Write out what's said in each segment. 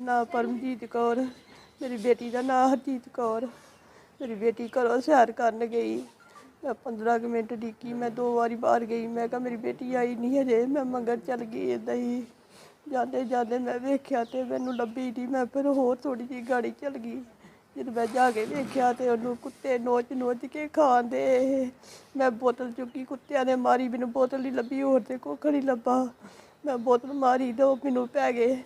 ਨਾਂ ਪਰਮਜੀਤ ਕੌਰ, ਮੇਰੀ ਬੇਟੀ ਦਾ ਨਾਂ ਹਰਜੀਤ ਕੌਰ। ਮੇਰੀ ਬੇਟੀ ਘਰੋਂ ਸੈਰ ਕਰਨ ਗਈ। ਮੈਂ 15 ਕੁ ਮਿੰਟ ਡਿੱਕੀ ਮੈਂ ਦੋ ਵਾਰੀ ਬਾਹਰ ਗਈ। ਮੈਂ ਕਿਹਾ, ਮੇਰੀ ਬੇਟੀ ਆਈ ਨਹੀਂ ਹਜੇ। ਮੈਂ ਮੰਗਰ ਚੱਲ ਗਈ ਏਦਾਂ ਹੀ। ਜਾਂਦੇ ਜਾਂਦੇ ਮੈਂ ਵੇਖਿਆ ਤੇ ਮੈਨੂੰ ਲੱਭੀ ਨਹੀਂ ਮੈਂ ਫਿਰ ਹੋਰ ਥੋੜੀ ਜਿਹੀ ਗਾੜੀ ਚੱਲ ਗਈ। ਜਦੋਂ ਮੈਂ ਜਾ ਕੇ ਵੇਖਿਆ ਤੇ ਉਹਨੂੰ ਕੁੱਤੇ ਨੋਚ ਨੋਚ ਕੇ ਖਾਂਦੇ। ਮੈਂ ਬੋਤਲ ਚੁੱਕੀ, ਕੁੱਤਿਆਂ ਨੇ ਮਾਰੀ। ਮੈਨੂੰ ਬੋਤਲ ਹੀ ਲੱਭੀ, ਹੋਰ ਤੇ ਕੁੱਖ ਨਹੀਂ ਲੱਭਾ। ਮੈਂ ਬੋਤਲ ਮਾਰੀ ਤੇ ਉਹ ਮੈਨੂੰ ਪੈ ਗਏ।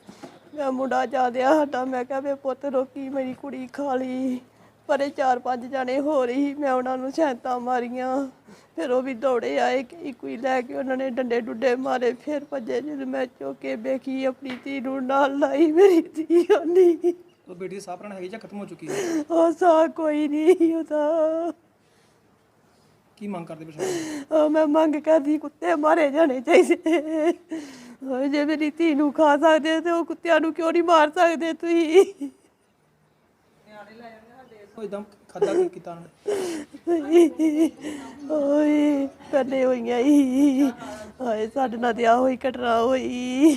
ਮੈਂ ਮੁੰਡਾ ਜਾਂਦਿਆ ਸਾਡਾ ਮੈਂ ਕਿਹਾ ਵੇ ਪੁੱਤ ਰੋਕੀ ਮੇਰੀ ਕੁੜੀ ਖਾ ਲਈ। ਪਰੇ ਚਾਰ ਪੰਜ ਜਾਣੇ ਹੋ ਰਹੀ ਮੈਂ ਉਹਨਾਂ ਨੂੰ ਸੈਂਤਾਂ ਮਾਰੀਆਂ। ਫਿਰ ਉਹ ਵੀ ਦੌੜੇ ਆਏ ਕਿ ਕੋਈ ਲੈ ਕੇ ਉਹਨਾਂ ਨੇ ਡੰਡੇ ਡੁੱਡੇ ਮਾਰੇ। ਫਿਰ ਭੱਜੇ ਜਦੋਂ ਮੈਂ ਚੁੱਕ ਵੇਖੀ ਆਪਣੀ ਧੀ ਨੂੰ ਨਾਲ ਲਾਈ ਮੇਰੀ ਧੀ ਨਹੀਂ ਉਹ ਬੇਟੀ ਦੀ ਸਾਹ ਪ੍ਰਣ ਹੈਗੀ ਜਾਂ ਖਤਮ ਹੋ ਚੁੱਕੀ ਹੈ? ਉਹ ਸਾ ਕੋਈ ਨਹੀਂ ਉਹਦਾ। ਕੀ ਮੰਗ ਕਰਦੇ ਉਹ ਮੈਂ ਮੰਗ ਕਰਦੀ ਕੁੱਤੇ ਮਾਰੇ ਜਾਣੇ ਚਾਹੀਦੇ। ਜੇ ਮੇਰੀ ਧੀ ਨੂੰ ਖਾ ਸਕਦੇ ਤੇ ਉਹ ਕੁੱਤਿਆਂ ਨੂੰ ਕਿਉਂ ਨਹੀਂ ਮਾਰ ਸਕਦੇ ਤੁਸੀਂ? ਉਹ ਇਦਾਂ ਖਾਦਾ ਕੀ ਕੀਤਾ? ਓਏ ਹੋਈਆਂ ਸਾਡੇ ਨਾਲ ਤੇ ਆ ਹੋਈ ਘਟਨਾ ਹੋਈ।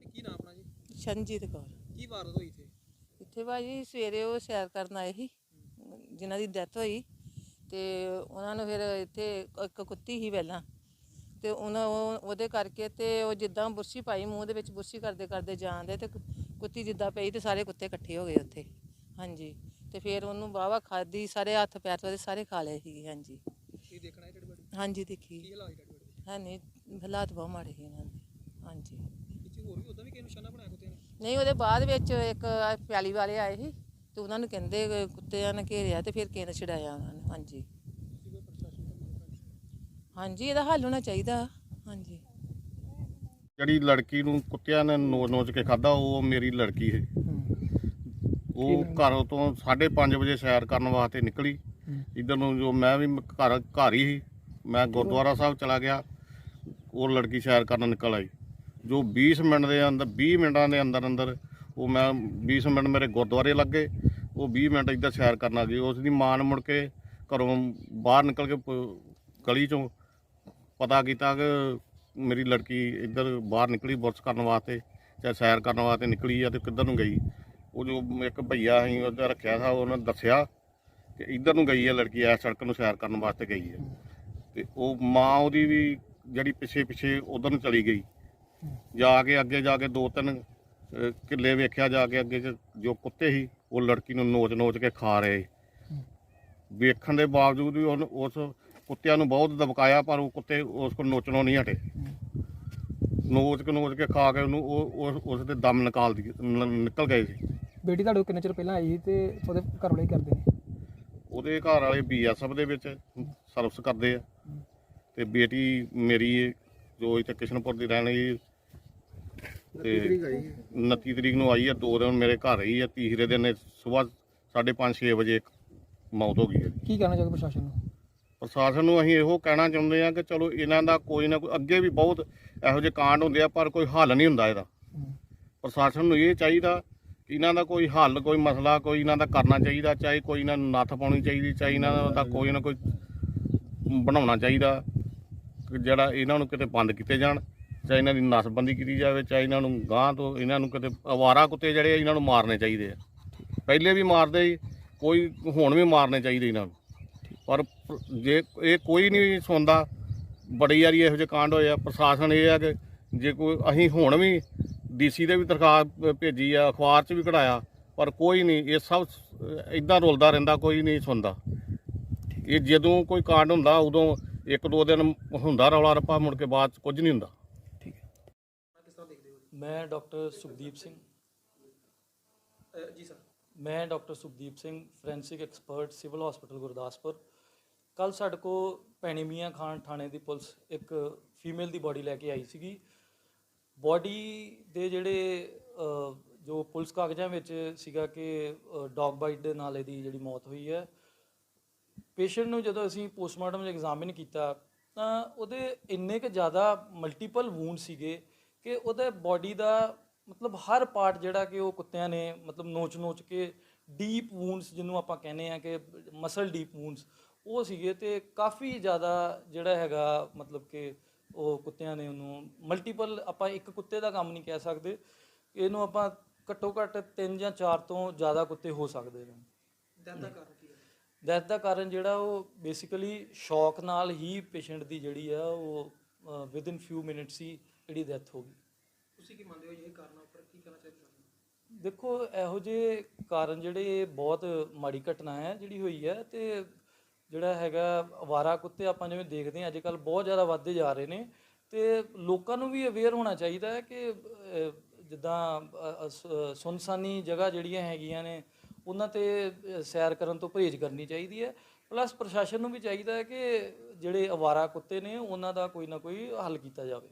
ਕੀ ਨਾਮ ਆਪਣਾ ਜੀ? ਸ਼ਨਜੀਤ ਕੌਰ। ਕੀ ਵਾਰਦਾਤ ਹੋਈ ਇੱਥੇ? ਇੱਥੇ ਭਾਜੀ ਸਵੇਰੇ ਉਹ ਸੈਰ ਕਰਨ ਆਏ ਸੀ ਜਿਨ੍ਹਾਂ ਦੀ ਡੈਥ ਹੋਈ ਤੇ ਉਹਨਾਂ ਨੂੰ ਫਿਰ ਇੱਥੇ ਇੱਕ ਕੁੱਤੀ ਸੀ ਪਹਿਲਾਂ। ਤੇ ਉਹਨਾਂ ਉਹ- ਉਹਦੇ ਕਰਕੇ ਤੇ ਉਹ ਜਿੱਦਾਂ ਬੁਰਸ਼ੀ ਪਾਈ ਮੂੰਹ ਦੇ ਵਿੱਚ ਬੁਰਸ਼ੀ ਕਰਦੇ ਕਰਦੇ ਜਾਂਦੇ ਤੇ ਕੁ- ਕੁੱਤੀ ਜਿੱਦਾਂ ਪਈ ਤੇ ਸਾਰੇ ਕੁੱਤੇ ਇਕੱਠੇ ਹੋ ਗਏ ਉੱਥੇ। ਹਾਂਜੀ। ਤੇ ਫਿਰ ਉਹਨੂੰ ਵਾਹਵਾ ਖਾਦੀ ਸਾਰੇ ਹੱਥ ਪੈਰ ਤੇ ਉਹਦੇ ਸਾਰੇ ਖਾ ਲਏ ਸੀ ਹਾਂਜੀ। ਕੀ ਦੇਖਣਾ ਹੈ ਬੜੀ? ਹਾਂਜੀ ਦੇਖੀ। ਕੀ ਹਾਲਾਤ ਹੈ ਤੁਹਾਡੇ? ਹੈ ਨਹੀਂ ਹਾਲਾਤ ਬਹੁਤ ਮਾੜੇ ਸੀ ਇਹਨਾਂ ਦੇ ਹਾਂਜੀ। ਇੱਥੇ ਹੋਰ ਵੀ ਉਦਾਂ ਵੀ ਕਿਸੇ ਨਿਸ਼ਾਨਾ ਬਣਾਇਆ ਕੁੱਤੇ ਨੇ? ਨਹੀਂ ਉਹਦੇ ਬਾਅਦ ਵਿੱਚ ਇੱਕ ਪਿਆਲੀ ਵਾਲੇ ਆਏ ਸੀ ਤੇ ਉਹਨਾਂ ਨੂੰ ਕਹਿੰਦੇ ਕਿ ਕੁੱਤਿਆਂ ਨੇ ਘੇਰਿਆ ਤੇ ਫਿਰ ਕੇਨ ਛਡਾਇਆ ਉਹਨਾਂ ਨੇ ਹਾਂਜੀ ਤੁਸੀਂ ਕੋਈ ਪ੍ਰਸ਼ਾਸਨ ਤੋਂ ਮੰਗ ਕਰਦੇ ਹਾਂਜੀ ਇਹਦਾ ਹੱਲ ਹੋਣਾ ਚਾਹੀਦਾ। ਹਾਂਜੀ। ਜਿਹੜੀ ਲੜਕੀ ਨੂੰ ਕੁੱਤਿਆਂ ਨੇ ਨੋਚ ਨੋਚ ਕੇ ਖਾਦਾ ਉਹ ਮੇਰੀ ਲੜਕੀ ਹੈ ਉਹ ਘਰੋਂ ਤੋਂ 5:30 ਵਜੇ ਸੈਰ ਕਰਨ ਵਾਸਤੇ ਨਿਕਲੀ। ਇਧਰ ਨੂੰ ਜੋ ਮੈਂ ਵੀ ਘਰ ਘਰ ਹੀ ਸੀ। ਮੈਂ ਗੁਰਦੁਆਰਾ ਸਾਹਿਬ ਚਲਾ ਗਿਆ। ਉਹ ਲੜਕੀ ਸੈਰ ਕਰਨ ਨਿਕਲ ਆਈ। ਜੋ 20 ਮਿੰਟ ਦੇ ਅੰਦਰ 20 ਮਿੰਟਾਂ ਦੇ ਅੰਦਰ ਅੰਦਰ ਉਹ ਮੈਂ 20 ਮਿੰਟ ਮੇਰੇ ਗੁਰਦੁਆਰੇ ਲੱਗੇ ਉਹ 20 ਮਿੰਟ ਇੱਧਰ ਸੈਰ ਕਰਨ ਆ ਗਈ। ਉਸ ਦੀ ਮਾਂ ਨੇ ਮੁੜ ਕੇ ਘਰੋਂ ਬਾਹਰ ਨਿਕਲ ਕੇ ਪ- ਗਲੀ ਚੋਂ ਪਤਾ ਕੀਤਾ ਕਿ ਮੇਰੀ ਲੜਕੀ ਇੱਧਰ ਬਾਹਰ ਨਿਕਲੀ ਬੁਰਸ਼ ਕਰਨ ਵਾਸਤੇ, ਜਾਂ ਸੈਰ ਕਰਨ ਵਾਸਤੇ ਨਿਕਲੀ ਆ ਤੇ ਕਿੱਧਰ ਨੂੰ ਗਈ। ਉਹ ਜੋ ਇੱਕ ਭਈਆ ਅਸੀਂ ਉਹਦਾ ਰੱਖਿਆ ਸੀ ਉਹਨੇ ਦੱਸਿਆ ਕਿ ਇੱਧਰ ਨੂੰ ਗਈ ਹੈ ਲੜਕੀ ਐ ਸੜਕ ਨੂੰ ਸੈਰ ਕਰਨ ਵਾਸਤੇ ਗਈ ਹੈ ਤੇ ਉਹ ਮਾਂ ਉਹਦੀ ਵੀ ਜਿਹੜੀ ਪਿੱਛੇ ਪਿੱਛੇ ਉਧਰ ਨੂੰ ਚਲੀ ਗਈ। ਜਾ ਕੇ ਅੱਗੇ, ਜਾ ਕੇ ਦੋ ਤਿੰਨ ਕਿੱਲੇ ਵੇਖਿਆ, ਜਾ ਕੇ ਅੱਗੇ 'ਚ ਜੋ ਕੁੱਤੇ ਸੀ, ਉਹ ਲੜਕੀ ਨੂੰ ਨੋਚ ਨੋਚ ਕੇ ਖਾ ਰਹੇ। ਵੇਖਣ ਦੇ ਬਾਵਜੂਦ ਵੀ ਉਹਨ ਉਸ ਕੁੱਤਿਆਂ ਨੂੰ ਬਹੁਤ ਦਬਕਾਇਆ ਪਰ ਉਹ ਕੁੱਤੇ ਉਸ ਕੋਲ ਨੋਚਣੋਂ ਨਹੀਂ ਹਟੇ। ਨੋਚ ਕੇ ਨੋਚ ਕੇ ਖਾ ਕੇ ਉਹਨੂੰ ਉਹ ਉਸ- ਦੇ ਦਮ ਨਿਕਾਲ ਦੀ ਨਿਕਲ ਗਏ ਸੀ। ਬੇਟੀ ਤੁਹਾਡੇ ਕੋਲ ਕਿੰਨੇ ਚਿਰ ਪਹਿਲਾਂ ਆਈ ਸੀ ਤੇ ਉਹਦੇ ਘਰ ਵਾਲੇ ਕੀ ਕਰਦੇ ਨੇ? ਉਹਦੇ ਘਰ ਵਾਲੇ ਬੀਐਸਐਫ ਦੇ ਵਿੱਚ ਸਰਵਿਸ ਕਰਦੇ ਆ। ਤੇ ਬੇਟੀ ਮੇਰੀ ਜੋ ਇੱਥੇ ਕਿਸ਼ਨਪੁਰ ਦੀ ਰਹਿਣ ਵਾਲੀ ਤੇ 29 ਤਰੀਕ ਨੂੰ ਆਈ ਆ ਦੋ ਦਿਨ ਮੇਰੇ ਘਰ ਰਹੀ ਆ ਤੀਸਰੇ ਦਿਨ ਸਵੇਰ 5:30 6 ਵਜੇ ਮੌਤ ਹੋ ਗਈ ਹੈ। ਕੀ ਕਹਿਣਾ ਚਾਹੋਗੇ ਪ੍ਰਸ਼ਾਸਨ ਨੂੰ? ਪ੍ਰਸ਼ਾਸਨ ਨੂੰ ਅਸੀਂ ਇਹੋ ਕਹਿਣਾ ਚਾਹੁੰਦੇ ਹਾਂ ਕਿ ਚਲੋ ਇਹਨਾਂ ਦਾ ਕੋਈ ਨਾ ਕੋਈ, ਅੱਗੇ ਵੀ ਬਹੁਤ ਇਹੋ ਜਿਹੇ ਕਾਂਡ ਹੁੰਦੇ ਆ, ਪਰ ਕੋਈ ਹੱਲ ਨਹੀਂ ਹੁੰਦਾ ਇਹਦਾ। ਪ੍ਰਸ਼ਾਸਨ ਨੂੰ ਇਹ ਚਾਹੀਦਾ ਕਿ ਇਹਨਾਂ ਦਾ ਕੋਈ ਹੱਲ, ਕੋਈ ਮਸਲਾ, ਕੋਈ ਇਹਨਾਂ ਦਾ ਕਰਨਾ ਚਾਹੀਦਾ, ਚਾਹੇ ਕੋਈ ਇਹਨਾਂ ਨੂੰ ਨੱਥ ਪਾਉਣੀ ਚਾਹੀਦੀ, ਚਾਹੇ ਇਹਨਾਂ ਦਾ ਕੋਈ ਨਾ ਕੋਈ ਬਣਾਉਣਾ ਚਾਹੀਦਾ, ਕਿ ਜਿਹੜਾ ਇਹਨਾਂ ਨੂੰ ਕਿਤੇ ਬੰਦ ਕੀਤੇ ਜਾਣ, ਚਾਹੇ ਇਹਨਾਂ ਦੀ ਨਸਬੰਦੀ ਕੀਤੀ ਜਾਵੇ, ਚਾਹੇ ਇਹਨਾਂ ਨੂੰ ਗਾਂ ਤੋਂ ਇਹਨਾਂ ਨੂੰ ਕਿਤੇ ਅਵਾਰਾ ਕੁੱਤੇ ਜਿਹੜੇ ਇਹਨਾਂ ਨੂੰ ਮਾਰਨੇ ਚਾਹੀਦੇ ਆ। ਪਹਿਲੇ ਵੀ ਮਾਰਦੇ ਸੀ, ਕੋਈ ਹੁਣ ਵੀ ਮਾਰਨੇ ਚਾਹੀਦੇ ਇਹਨਾਂ ਨੂੰ। ਪਰ ਜੇ ਇਹ ਕੋਈ ਨਹੀਂ ਸੁਣਦਾ ਬੜੀ ਵਾਰੀ ਇਹੋ ਜਿਹੇ ਕਾਂਡ ਹੋਏ ਆ ਪ੍ਰਸ਼ਾਸਨ ਇਹ ਆ ਕਿ ਜੇ ਕੋਈ ਅਸੀਂ ਹੁਣ ਵੀ ਡੀਸੀ ਦੇ ਵੀ ਦਰਖਾਸਤ ਭੇਜੀ ਆ ਅਖਬਾਰ 'ਚ ਵੀ ਕਢਾਇਆ ਪਰ ਕੋਈ ਨਹੀਂ ਇਹ ਸਭ ਇਦਾਂ ਰੁਲਦਾ ਰਹਿੰਦਾ ਕੋਈ ਨਹੀਂ ਸੁਣਦਾ। ਇਹ ਜਦੋਂ ਕੋਈ ਕਾਂਡ ਹੁੰਦਾ ਉਦੋਂ ਇੱਕ ਦੋ ਦਿਨ ਹੁੰਦਾ ਰੌਲਾ ਰੱਪਾ ਮੁੜ ਕੇ ਬਾਅਦ 'ਚ ਕੁਝ ਨਹੀਂ ਹੁੰਦਾ। ਮੈਂ ਡਾਕਟਰ ਸੁਖਦੀਪ ਸਿੰਘ। ਜੀ ਸਰ। ਮੈਂ doctor Sukhdeep Singh forensic expert civil hospital Gurdaspur. ਕੱਲ ਸਾਡੇ ਕੋ ਭੈਣੀ ਮੀਆਂ ਖਾਨ ਥਾਣੇ ਦੀ ਪੁਲਿਸ ਇੱਕ ਫੀਮੇਲ ਦੀ ਬਾਡੀ ਲੈ ਕੇ ਆਈ ਸੀਗੀ। ਬਾਡੀ ਦੇ ਜਿਹੜੇ ਜੋ ਪੁਲਿਸ ਕਾਗਜ਼ਾਂ ਵਿੱਚ ਸੀਗਾ ਕਿ ਡੌਗ ਬਾਈਟ ਦੇ ਨਾਲ ਇਹਦੀ ਜਿਹੜੀ ਮੌਤ ਹੋਈ ਹੈ। ਪੇਸ਼ੈਂਟ ਨੂੰ ਜਦੋਂ ਅਸੀਂ ਪੋਸਟਮਾਰਟਮ ਐਗਜ਼ਾਮਿਨ ਕੀਤਾ, ਤਾਂ ਉਹਦੇ ਇੰਨੇ ਕੁ ਜ਼ਿਆਦਾ ਮਲਟੀਪਲ ਵੂਨ ਸੀਗੇ ਕਿ ਉਹਦੇ ਬਾਡੀ ਦਾ ਮਤਲਬ ਹਰ ਪਾਰਟ ਜਿਹੜਾ ਕਿ ਉਹ ਕੁੱਤਿਆਂ ਨੇ ਮਤਲਬ ਨੋਚ-ਨੋਚ ਕੇ ਡੀਪ ਵੂਨਸ ਜਿਹਨੂੰ ਆਪਾਂ ਕਹਿੰਦੇ ਆ ਕਿ ਮਸਲ ਡੀਪ ਵੂਨਸ ਉਹ ਸੀਗੇ ਤੇ ਕਾਫੀ ਜ਼ਿਆਦਾ ਜਿਹੜਾ ਹੈਗਾ ਮਤਲਬ ਕਿ ਉਹ ਕੁੱਤਿਆਂ ਨੇ ਉਹਨੂੰ ਮਲਟੀਪਲ ਆਪਾਂ ਇੱਕ ਕੁੱਤੇ ਦਾ ਕੰਮ ਨਹੀਂ ਕਹਿ ਸਕਦੇ। ਇਹਨੂੰ ਆਪਾਂ ਘੱਟੋ ਘੱਟ 3 ਜਾਂ 4 ਤੋਂ ਜ਼ਿਆਦਾ ਕੁੱਤੇ ਹੋ ਸਕਦੇ ਨੇ। ਡੈਥ ਦਾ ਕਾਰਨ ਕੀ ਹੈ? ਡੈਥ ਦਾ ਕਾਰਨ ਜਿਹੜਾ ਉਹ ਬੇਸਿਕਲੀ ਸ਼ੌਕ ਨਾਲ ਹੀ ਪੇਸ਼ੈਂਟ ਦੀ ਜਿਹੜੀ ਆ ਉਹ ਵਿਦ ਇਨ ਫਿਊ ਮਿੰਟਸ ਹੀ ਜਿਹੜੀ ਡੈਥ ਹੋ ਗਈ। ਤੁਸੀਂ ਕੀ ਮੰਨਦੇ ਹੋ ਇਹ ਕਾਰਨਾਂ ਉੱਪਰ ਕੀ ਕਹਿਣਾ ਚਾਹੀਦਾ ਦੇਖੋ ਇਹੋ ਜਿਹੇ ਕਾਰਨ ਜਿਹੜੇ ਬਹੁਤ ਮਾੜੀ ਘਟਨਾ ਹੈ ਜਿਹੜੀ ਹੋਈ ਹੈ ਤੇ ਜਿਹੜਾ ਹੈਗਾ ਅਵਾਰਾ ਕੁੱਤੇ ਆਪਾਂ ਜਿਵੇਂ ਦੇਖਦੇ ਹਾਂ ਅੱਜ ਕੱਲ ਬਹੁਤ ਜ਼ਿਆਦਾ ਵੱਧਦੇ ਜਾ ਰਹੇ ਨੇ ਤੇ ਲੋਕਾਂ ਨੂੰ ਵੀ ਅਵੇਅਰ ਹੋਣਾ ਚਾਹੀਦਾ ਹੈ ਕਿ ਜਿੱਦਾਂ ਸੁਨਸਾਨੀ ਜਗ੍ਹਾ ਜਿਹੜੀਆਂ ਹੈਗੀਆਂ ਨੇ, ਉਹਨਾਂ ਤੇ ਸੈਰ ਕਰਨ ਤੋਂ ਪਰਹੇਜ਼ ਕਰਨੀ ਚਾਹੀਦੀ ਹੈ। ਪਲੱਸ ਪ੍ਰਸ਼ਾਸਨ ਨੂੰ ਵੀ ਚਾਹੀਦਾ ਹੈ ਕਿ ਜਿਹੜੇ ਅਵਾਰਾ ਕੁੱਤੇ ਨੇ, ਉਹਨਾਂ ਦਾ ਕੋਈ ਨਾ ਕੋਈ ਹੱਲ ਕੀਤਾ ਜਾਵੇ।